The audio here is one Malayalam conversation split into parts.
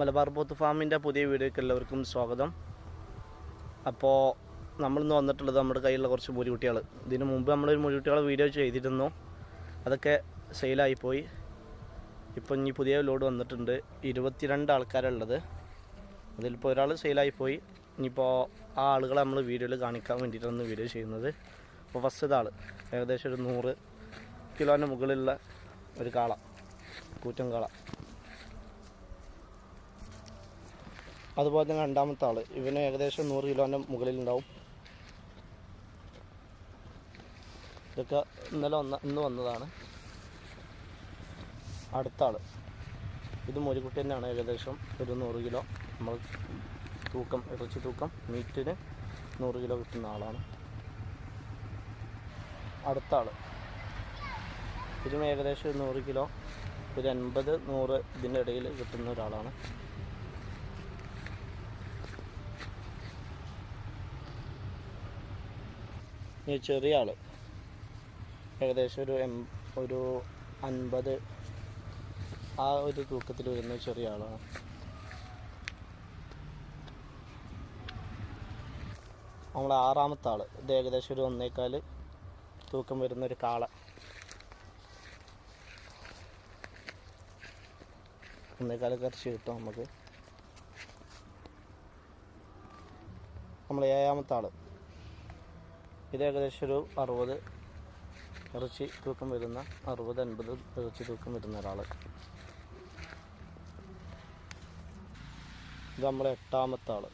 മലബാർ പോത്ത് ഫാമിന്റെ പുതിയ വീഡിയോയ്ക്ക് എല്ലാവർക്കും സ്വാഗതം. അപ്പോൾ നമ്മളിന്ന് വന്നിട്ടുള്ളത് നമ്മുടെ കയ്യിലുള്ള കുറച്ച് മുരികുട്ടികൾ ഇതിനു മുമ്പ് നമ്മളൊരു മുരികുട്ടികളെ വീഡിയോ ചെയ്തിരുന്നു. അതൊക്കെ സെയിലായിപ്പോയി. ഇപ്പം ഇനി പുതിയ ലോഡ് വന്നിട്ടുണ്ട്. ഇരുപത്തിരണ്ട് ആൾക്കാരുള്ളത്. അതിലിപ്പോൾ ഒരാൾ സെയിലായിപ്പോയി. ഇനിയിപ്പോൾ ആ ആളുകളെ നമ്മൾ വീഡിയോയിൽ കാണിക്കാൻ വേണ്ടിയിട്ടാണ് വീഡിയോ ചെയ്യുന്നത്. അപ്പോൾ ഫസ്റ്റ് ആൾ ഏകദേശം ഒരു നൂറ് കിലോന്റെ മുകളിലുള്ള ഒരു കാള. കൂറ്റൻ കാള. അതുപോലെ തന്നെ രണ്ടാമത്തെ ആൾ. ഇവന് ഏകദേശം നൂറ് കിലോന്റെ മുകളിലുണ്ടാവും ഇതൊക്കെ ഇന്നലെ വന്ന ഇന്ന് വന്നതാണ്. അടുത്ത ആൾ. ഇത് മൊരിക്കുട്ടി തന്നെയാണ്. ഏകദേശം ഒരു നൂറ് കിലോ. നമ്മൾ തൂക്കം ഇറച്ചി തൂക്കം മീറ്റിന് നൂറ് കിലോ കിട്ടുന്ന ആളാണ്. അടുത്ത ആൾ. ഇതും ഏകദേശം നൂറ് കിലോ. ഒരു അൻപത് നൂറ് ഇതിന്റെ ഇടയിൽ കിട്ടുന്ന ഒരാളാണ്. ഈ ചെറിയ ആൾ. ഏകദേശം ഒരു എം ഒരു അൻപത് ആ ഒരു തൂക്കത്തിൽ വരുന്ന ചെറിയ ആളാണ്. നമ്മളെ ആറാമത്തെ ആൾ. ഇത് ഏകദേശം ഒരു ഒന്നേക്കാൽ തൂക്കം വരുന്ന ഒരു കാള. ഒന്നേക്കാൽ കറച്ച് കിട്ടും നമുക്ക്. നമ്മൾ ഏഴാമത്തെ ആൾ. ഇത് ഏകദേശം ഒരു അറുപത് ഇറച്ചി തൂക്കം വരുന്ന അറുപത് അൻപത് ഇറച്ചി തൂക്കം വരുന്ന ഒരാൾ ഇത് നമ്മളെ എട്ടാമത്തെ ആൾ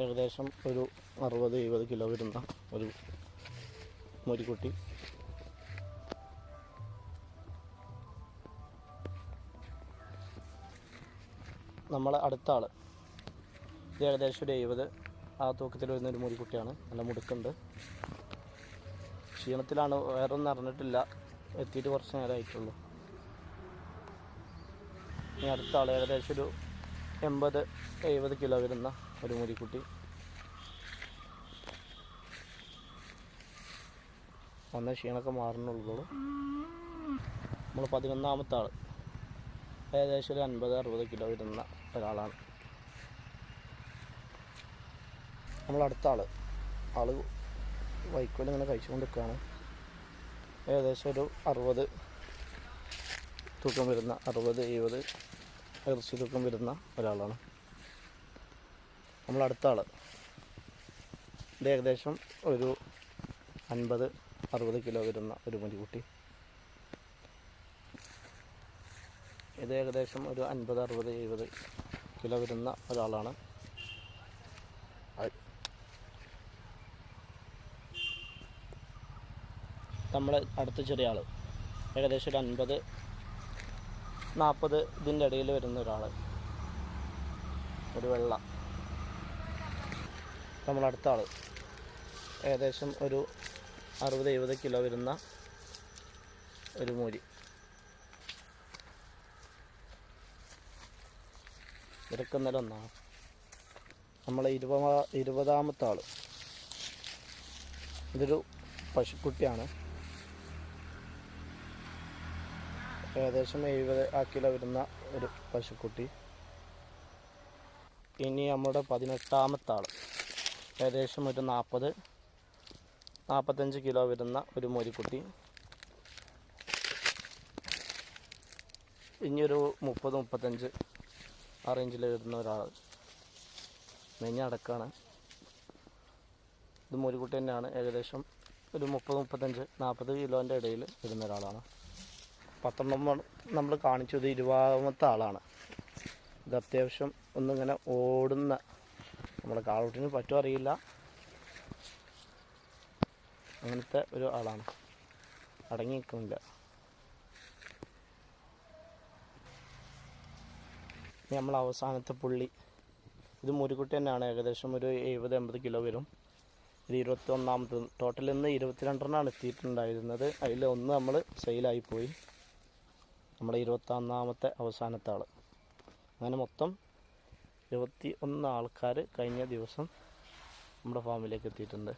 ഏകദേശം ഒരു അറുപത് എഴുപത് കിലോ വരുന്ന ഒരു മുരിക്കുട്ടി. നമ്മളെ അടുത്ത ആൾ ഇത് ഏകദേശം ഒരു എഴുപത് ആ തൂക്കത്തിൽ വരുന്ന ഒരു മുരിക്കുട്ടിയാണ് നല്ല മുടുക്കുണ്ട്. ക്ഷീണത്തിലാണ് വേറെ ഒന്നും അറിഞ്ഞിട്ടില്ല. എത്തിയിട്ട് കുറച്ച് നേരമായിട്ടുള്ളൂ. ഇനി അടുത്ത ആൾ ഏകദേശം ഒരു എൺപത് എഴുപത് കിലോ വരുന്ന ഒരു മുരിക്കുട്ടി വന്ന ക്ഷീണമൊക്കെ മാറുന്നുള്ളൂ. നമ്മൾ പതിനൊന്നാമത്തെ ആൾ ഏകദേശം ഒരു അൻപത് അറുപത് കിലോ വരുന്ന ഒരാളാണ്. നമ്മൾ അടുത്ത ആൾ. ആൾ വൈക്കോൽ ഇങ്ങനെ കഴിച്ചുകൊണ്ട് നിൽക്കുകയാണ് ഏകദേശം ഒരു അറുപത് തൂക്കം വരുന്ന അറുപത് എഴുപത് ഇറച്ചി തൂക്കം വരുന്ന ഒരാളാണ്. നമ്മൾ അടുത്ത ആൾ. ഇത് ഏകദേശം ഒരു അൻപത് അറുപത് കിലോ വരുന്ന ഒരു മുരിക്കുട്ടി. ഇത് ഏകദേശം ഒരു അൻപത് അറുപത് എഴുപത് കിലോ വരുന്ന ഒരാളാണ്. നമ്മൾ അടുത്ത ചെറിയ ആൾ ഏകദേശം ഒരു അൻപത് നാൽപ്പത് ഇതിന്റെ ഇടയിൽ വരുന്ന ഒരാൾ ഒരു വെള്ള. നമ്മളടുത്ത ആൾ ഏകദേശം ഒരു അറുപത് എഴുപത് കിലോ വരുന്ന ഒരു മൂരി. ഇതൊക്കെ നമ്മൾ നമ്മളെ ഇരുപതാ ഇരുപതാമത്തെ ആൾ ഇതൊരു പശുക്കുട്ടിയാണ്. ഏകദേശം എഴുപത് ആ കിലോ വരുന്ന ഒരു പശുക്കുട്ടി. ഇനി നമ്മുടെ പതിനെട്ടാമത്തെ ആൾ ഏകദേശം ഒരു നാൽപ്പത് നാൽപ്പത്തഞ്ച് കിലോ വരുന്ന ഒരു മൊരിക്കുട്ടി. ഇനിയൊരു മുപ്പത് മുപ്പത്തഞ്ച് ആ റേഞ്ചിൽ വരുന്ന ഒരാൾ മെഞ്ഞടക്കാണ് ഇത് മൊരിക്കുട്ടി തന്നെയാണ്. ഏകദേശം ഒരു മുപ്പത് മുപ്പത്തഞ്ച് നാൽപ്പത് കിലോന്റെ ഇടയിൽ വരുന്ന ഒരാളാണ്. പത്തെണ്ണം നമ്മൾ കാണിച്ചത് ഇരുപതാമത്തെ ആളാണ്. ഇത് അത്യാവശ്യം ഒന്നിങ്ങനെ ഓടുന്ന നമ്മുടെ കാളൂട്ടിന് പറ്റുമോ അറിയില്ല. അങ്ങനത്തെ ഒരു ആളാണ്. അടങ്ങി നിൽക്കുന്നില്ല നമ്മൾ അവസാനത്തെ പുള്ളി. ഇത് മുരുകുട്ടി തന്നെയാണ്. ഏകദേശം ഒരു എഴുപത് എൺപത് കിലോ വരും. ഇത് ഇരുപത്തി ഒന്നാമത് ടോട്ടൽ ഇന്ന് ഇരുപത്തിരണ്ടെണ്ണമാണ് എത്തിയിട്ടുണ്ടായിരുന്നത്. അതിൽ ഒന്ന് നമ്മൾ സെയിലായി പോയി. നമ്മുടെ ഇരുപത്തൊന്നാമത്തെ അവസാനത്തെ ആൾ അങ്ങനെ മൊത്തം ഇരുപത്തി ഒന്ന് ആൾക്കാർ കഴിഞ്ഞ ദിവസം നമ്മുടെ ഫാമിലേക്ക് എത്തിയിട്ടുണ്ട്.